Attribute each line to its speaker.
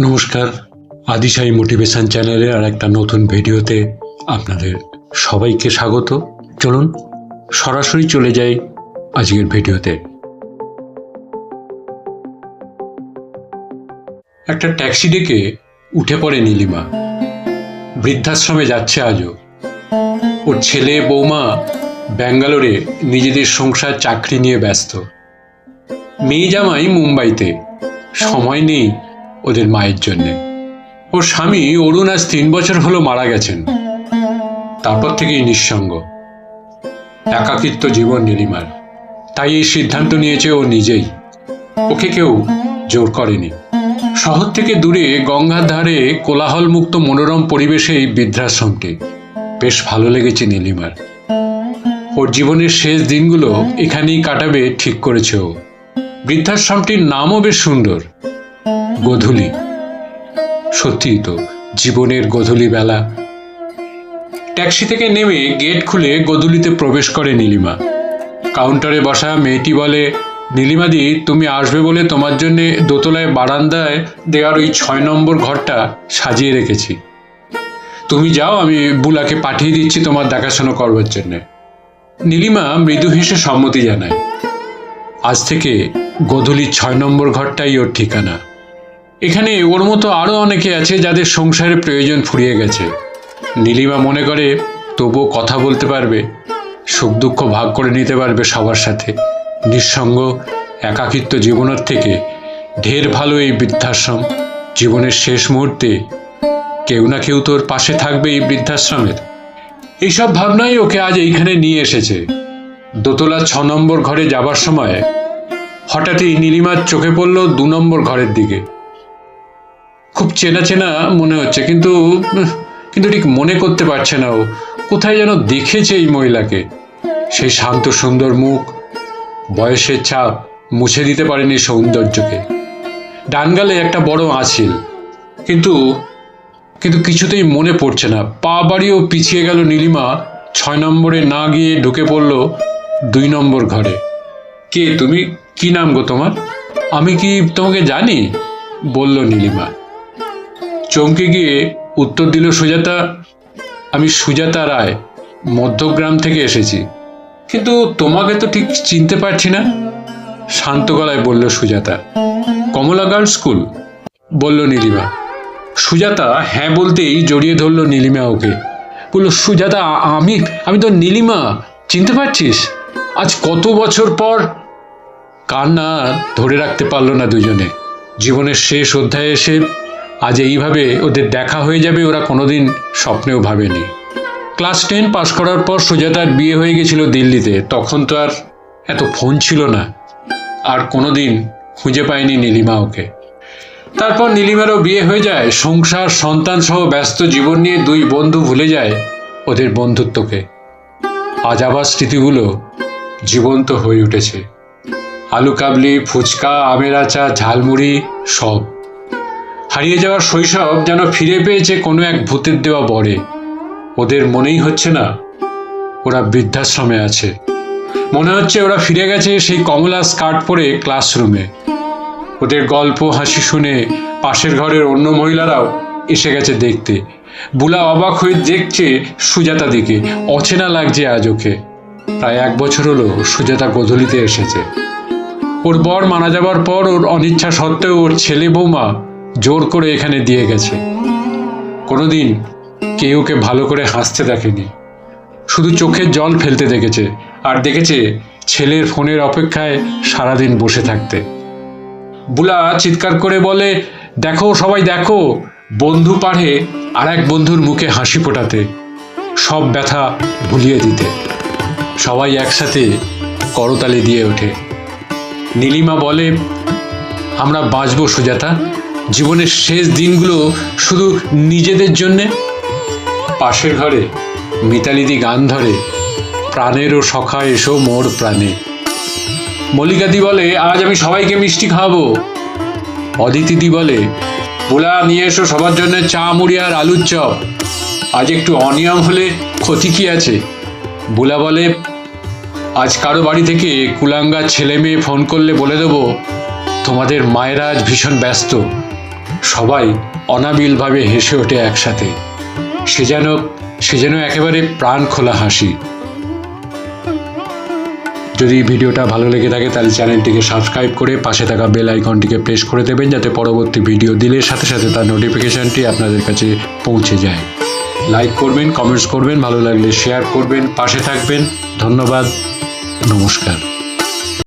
Speaker 1: নমস্কার। আদিশাই মোটিভেশন চ্যানেলের আর একটা নতুন ভিডিওতে আপনাদের সবাইকে স্বাগত। চলুন, সরাসরি চলে যাই আজকের ভিডিওতে। একটা ট্যাক্সি ডেকে উঠে পড়ে নীলিমা। বৃদ্ধাশ্রমে যাচ্ছে আজও। ওর ছেলে, বৌমা ব্যাঙ্গালোরে নিজেদের সংসার, চাকরি নিয়ে ব্যস্ত। মেয়ে জামাই মুম্বাইতে। সময় নেই ওদের মায়ের জন্যে। ওর স্বামী অরুণ আজ তিন বছর হলো মারা গেছেন। তারপর থেকেই নিঃসঙ্গ। একাকিত্ব জীবন নীলিমার। তাই এই সিদ্ধান্ত নিয়েছে ও নিজেই। ওকে কেউ জোর করেনি। শহর থেকে দূরে গঙ্গার ধারে কোলাহলমুক্ত মনোরম পরিবেশে এই বৃদ্ধাশ্রমটি। বেশ ভালো লেগেছে নীলিমার। ওর জীবনের শেষ দিনগুলো এখানেই কাটাবে ঠিক করেছে ও। বৃদ্ধাশ্রমটির নামও বেশ সুন্দর। গোধূলি। সত্যিই তো, জীবনের গোধূলি বেলা। ট্যাক্সি থেকে নেমে গেট খুলে গোধূলিতে প্রবেশ করে নীলিমা। কাউন্টারে বসা মেয়েটি বলে নীলিমাদি তুমি আসবে বলে তোমার জন্য দোতলায় বারান্দায় দেওয়ার ওই ছয় নম্বর ঘরটা সাজিয়ে রেখেছি। তুমি যাও, আমি বুলাকে পাঠিয়ে দিচ্ছি তোমার দেখাশোনা করবার জন্যে। নীলিমা মৃদু হেসে সম্মতি জানায়। আজ থেকে গোধূলির ছয় নম্বর ঘরটাই ওর ঠিকানা। এখানে ওর মতো আরও অনেকে আছে যাদের সংসারে প্রয়োজন ফুরিয়ে গেছে। নীলিমা মনে করে, তবুও কথা বলতে পারবে, সুখ দুঃখ ভাগ করে নিতে পারবে সবার সাথে। নিঃসঙ্গ, একাকিত্ব জীবনের থেকে ঢের ভালো এই বৃদ্ধাশ্রম। জীবনের শেষ মুহূর্তে কেউ না কেউ তোর পাশে থাকবে এই বৃদ্ধাশ্রমের। এইসব ভাবনাই ওকে আজ এইখানে নিয়ে এসেছে। দোতলা ছ নম্বর ঘরে যাবার সময় হঠাৎই নীলিমার চোখে পড়ল দু নম্বর ঘরের দিকে। খুব চেনা চেনা মনে হচ্ছে, কিন্তু কিন্তু ঠিক মনে করতে পারছে না ও। কোথায় যেন দেখেছে এই মহিলাকে। সেই শান্ত সুন্দর মুখ, বয়সের ছাপ মুছে দিতে পারেনি সৌন্দর্যকে। ডান গালে একটা বড় আঁচিল, কিন্তু কিন্তু কিছুতেই মনে পড়ছে না। পা বাড়িও পিছিয়ে গেল নীলিমা, ছয় নম্বরে না গিয়ে ঢুকে পড়ল দুই নম্বর ঘরে। কে তুমি? কি নাম গো তোমার? আমি কি তোমাকে জানি? বলল নীলিমা। চমকে গিয়ে উত্তর দিল, সুজাতা, আমি সুজাতা রায়, মধ্যগ্রাম থেকে এসেছি। কিন্তু তোমাকে তো ঠিক চিনতে পারছি না। শান্ত গলায় বলল সুজাতা। কমলা গার্লস স্কুল, বলল নীলিমা। সুজাতা হ্যাঁ বলতেই জড়িয়ে ধরল নীলিমা ওকে। বলল, সুজাতা, আমি আমি তো নীলিমা, চিনতে পারছিস? আজ কত বছর পর? কান্না ধরে রাখতে পারল না দুজনে। জীবনের শেষ অধ্যায়ে এসে আজ এইভাবে ওদের দেখা হয়ে যাবে ওরা কোনোদিন স্বপ্নেও ভাবেনি। ক্লাস টেন পাশ করার পর সুজাতার বিয়ে হয়ে গেছিল দিল্লিতে। তখন তো আর এত ফোন ছিল না। আর কোনোদিন খুঁজে পায়নি নীলিমা ওকে। তারপর নীলিমারও বিয়ে হয়ে যায়। সংসার, সন্তান সহ ব্যস্ত জীবন নিয়ে দুই বন্ধু ভুলে যায় ওদের বন্ধুত্বকে। আজ আবার স্মৃতিগুলো জীবন্ত হয়ে উঠেছে। আলু কাবলি, ফুচকা, আমের আচার, ঝালমুড়ি সব। হারিয়ে যাওয়ার শৈশব যেন ফিরে পেয়েছে কোনো এক ভূতের দেওয়া বরে। ওদের মনেই হচ্ছে না ওরা বৃদ্ধাশ্রমে আছে। মনে হচ্ছে ওরা ফিরে গেছে সেই কমলা স্কার্ট পরে ক্লাসরুমে। ওদের গল্প, হাসি শুনে পাশের ঘরের অন্য মহিলারাও এসে গেছে দেখতে। বুলা অবাক হয়ে দেখছে সুজাতা দিকে। অচেনা লাগছে আজ ওকে। প্রায় এক বছর হলো সুজাতা গোধূলিতে এসেছে। ওর বর মারা যাবার পর ওর অনিচ্ছা সত্ত্বেও ওর ছেলে বৌমা জোর করে এখানে দিয়ে গেছে। কোনোদিন কেউ ওকে ভালো করে হাসতে দেখেনি। শুধু চোখের জল ফেলতে দেখেছে আর দেখেছে ছেলের ফোনের অপেক্ষায় সারাদিন বসে থাকতে। বুলা চিৎকার করে বলে, দেখো, সবাই দেখো। বন্ধু পাড়ে আর এক বন্ধুর মুখে হাসি ফোটাতে, সব ব্যথা ভুলিয়ে দিতে। সবাই একসাথে করতালি দিয়ে ওঠে। নীলিমা বলে, আমরা বাঁচব সুজাতা। জীবনের শেষ দিনগুলো শুধু নিজেদের জন্যে? পাশের ঘরে মিতালিদি গান ধরে প্রাণেরও সখা এসো মোর প্রাণে। মল্লিকাদি বলে, আজ আমি সবাইকে মিষ্টি খাওয়াবো। অদিতিদি বলে, পোলা, নিয়ে এসো সবার জন্য চা, মুড়ি আর আলুর চপ। আজ একটু অনিয়ম হলে ক্ষতি কি আছে? বুলা বলে, আজ কারও বাড়ি থেকে কুলাঙ্গা ছেলে মেয়ে ফোন করলে বলে দেবো, তোমাদের মায়েরা আজ ভীষণ ব্যস্ত। সবাই অনাবিলভাবে হেসে ওঠে একসাথে। সে যেন সে যেন একেবারে প্রাণ খোলা হাসি। যদি ভিডিওটা ভালো লেগে থাকে, তাহলে চ্যানেলটিকে সাবস্ক্রাইব করে পাশে থাকা বেল আইকনটিকে প্রেস করে দেবেন, যাতে পরবর্তী ভিডিও দিলে সাথে সাথে তার নোটিফিকেশনটি আপনাদের কাছে পৌঁছে যায়। লাইক করবেন, কমেন্টস করবেন, ভালো লাগলে শেয়ার করবেন, পাশে থাকবেন। ধন্যবাদ, নমস্কার।